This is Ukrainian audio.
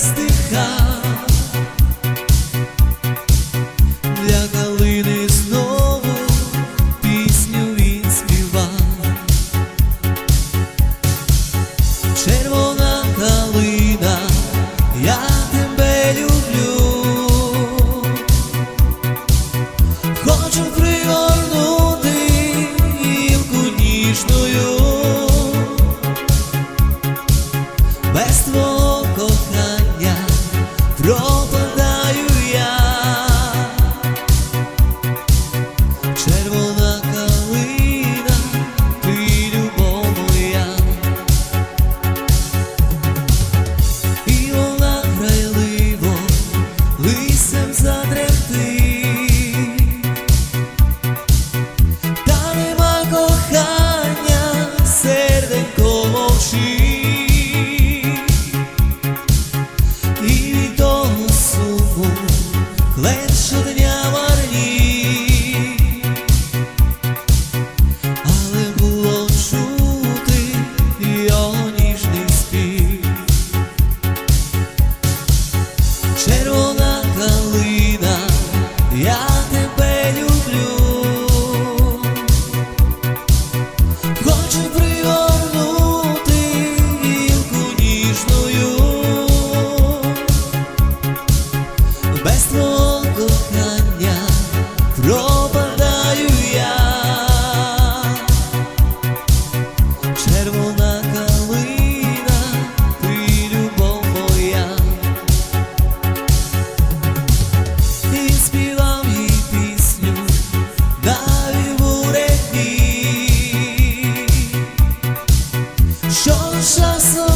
стиха для калини знову пісню він співав червона калина, я тебе. Robo Галина, я тебе люблю, хочу пригорнути гілку ніжною. Без твого 双生死